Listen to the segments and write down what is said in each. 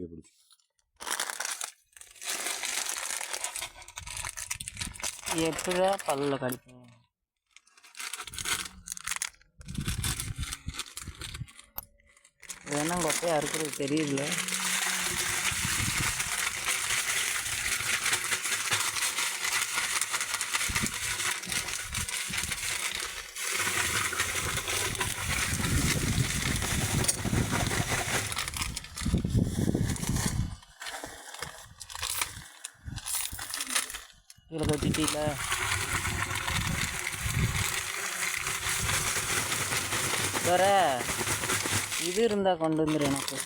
இப்படியே பிடிச்சி. எப்படிடா பல்ல கடிப்போம் வேணா கொப்பையா இருக்கிறது தெரியல இதில் கொட்டிட்டீல வேற இது இருந்தால் கொண்டு வந்துடு எனக்கு.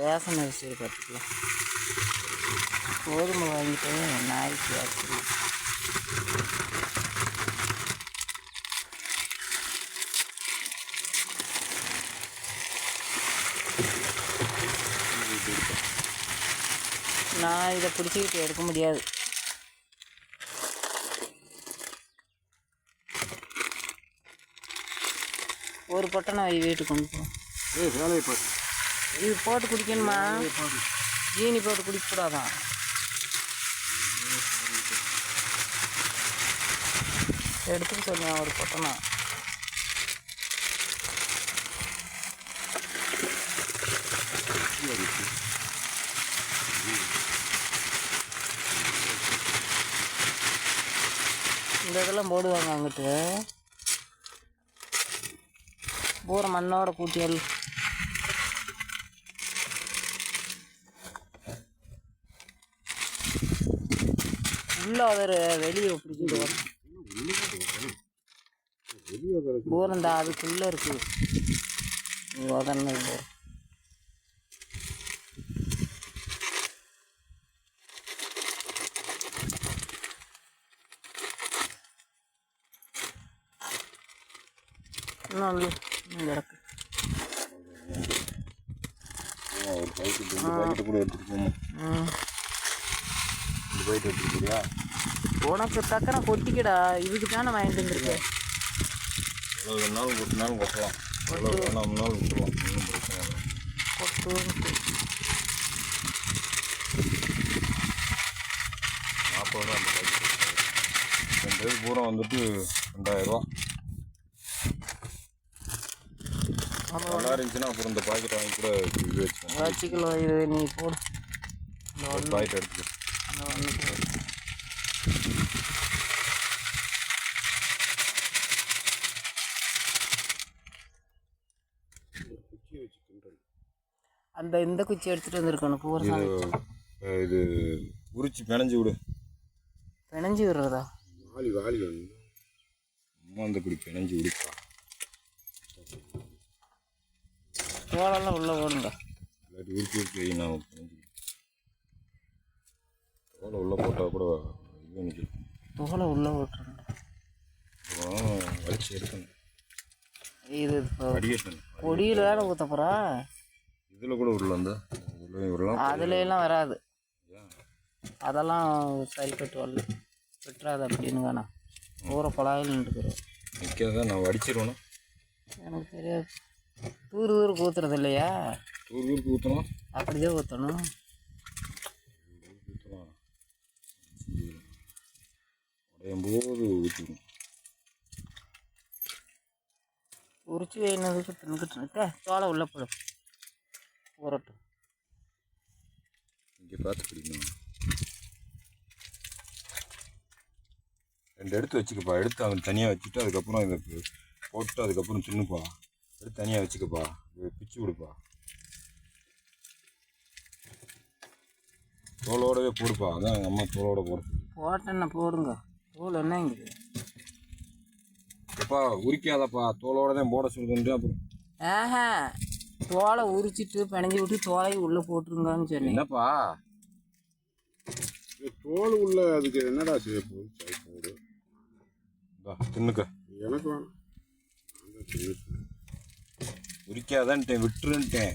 ரேஷன் அரிசி பார்த்துக்கலாம். கோதுமை வாங்கிட்டு நாய்க்கு ஆச்சு நான் இதை பிடிச்சிக்கிட்டு எடுக்க முடியாது. ஒரு பொட்டனை வை வீட்டுக்கு கொண்டு போ. ஏய் வேலையை பார்த்து இது போட்டு குடிக்கணுமா? ஜீனி போட்டு குடிக்கக்கூடாதான் எடுத்துக்க சொல்லுவேன் ஒரு பொட்டனை. இந்த இதெல்லாம் போடுவாங்க அங்கிட்டு. பூரா மண்ணோட கூட்டியல். உள்ள ஒரு வெளியே பிடிச்சிட்டு வரும். வெளியே அதுக்குள்ளே இருக்குது இந்த உதன்னு போர் இன்னும் கிடக்கு ஒரு பாக்கெட் பாக்கெட்டு கூட போகணும் பாக்கெட் உனக்கு தக்கன கொட்டிக்கடா இதுக்கு தானே வாங்கிட்டு வந்துருக்கேன் எவ்வளோ வேணாலும் கொட்டினாலும் கொட்டலாம் எவ்வளோ வேணாம்னாலும் விட்டுருலாம் ஒன்றும் பிரச்சனை இல்லை கொட்டு நாற்பது ரூபா அந்த பாக்கெட் ரெண்டு பேர் பூரா வந்துட்டு ரெண்டாயிரரூவா நல்லா இருந்துச்சுன்னா அப்புறம் இந்த பாக்கெட் வாங்கி கூட இது வச்சுக்கோங்க. வச்சுக்கலாம் இது நீ போடு. ஒரு பாக்கெட் கிண்டுறேன் அந்த இந்த குச்சி எடுத்துட்டு வந்திருக்கணும் பூரா இது உரிச்சு பிணைஞ்சு விடு. பிணைஞ்சு விடுறதா? வாலி வாலி வந்து. அம்மா அந்த குடி பிணைஞ்சு விடுப்பா. தோலெல்லாம் உள்ளே போடுங்க உருக்கி நான் தோலை உள்ளே போட்டால் கூட இது நிற்கும் தோலை உள்ளே போட்டுருங்க வலிச்சு எடுக்கணும். இது கொடியில் வேலை ஊற்ற போகிறா இதில் கூட விடலாம் அதுல எல்லாம் வராது? அதெல்லாம் சரிப்பட்டு வரல. விட்டுறாது அப்படின்னு வேணாம் ஊற குழாயில் நின்றுக்கிறோம். நிற்காத நான் வடிச்சிருவேனா? எனக்கு தெரியாது. தூர் தூர் ஊற்றுறது இல்லையா? தூர் ஊருக்கு ஊற்றணும் அப்படிதான் ஊற்றணும் உடையும் போது ஊற்றிடும் உரிச்சு வேணுதுக்கு தின்னுக்கிட்டு தோலை உள்ளே போடும் ஊறட்டும் இங்கே பார்த்து பிடிக்கணும் ரெண்டு எடுத்து வச்சுக்கப்பா. எடுத்து அவன் தனியாக வச்சுட்டு அதுக்கப்புறம் இதை போட்டு அதுக்கப்புறம் தின்னுப்பா. எடுத்து தனியாக வச்சுக்கப்பா பிச்சு விடுப்பா தோலோடவே போடுப்பா. அதான் எங்கள் அம்மா தோலோட போடுறது போட்டேன்னா போடுங்க. தோல் என்ன இங்குது எப்பா உரிக்காதப்பா. தோலோட தான் போட சொல்லுது அப்புறம். ஆஹா தோலை உரிச்சிட்டு பிணைஞ்சி விட்டு தோலை உள்ளே போட்டுருங்கன்னு சொன்னேன். என்னப்பா? தோல் உள்ள அதுக்கு என்னடா செய்ய போகுது? தின்னுக்க. எனக்கு வேணாம். உரிக்காதான்ட்டேன் விட்டுருன்ட்டேன்.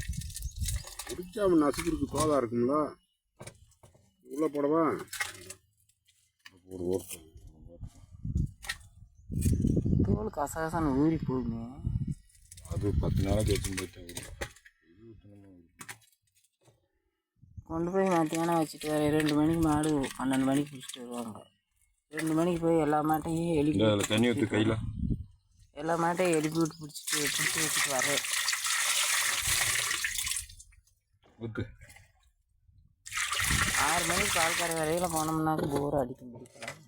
குடிக்காம நசுக்கிறதுக்கு தோதா இருக்கும்ல? உள்ள போடவா? ஒரு ஓட்டம் தோல் கசகசன்னு ஊறி போகுங்க அது பத்து நாளைக்கு வச்சு போயிட்டேன்? கொண்டு போய் மத்தியானம் வச்சுட்டு வரேன் ரெண்டு மணிக்கு மாடு பன்னெண்டு மணிக்கு பிடிச்சிட்டு வருவாங்க. ரெண்டு மணிக்கு போய் எல்லா மாட்டையும் அதில் தண்ணி ஊற்று கையில். எல்லா மாட்டையும் எழுப்பி விட்டு பிடிச்சிட்டு பிடிச்சி வச்சுட்டு வரேன். ஆறு மணிக்கு பால்கார வரையில் போனோம்னாக்க போர் அடிக்க முடிக்கலாம்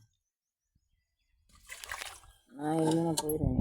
நான் நான் போயிடுவேன்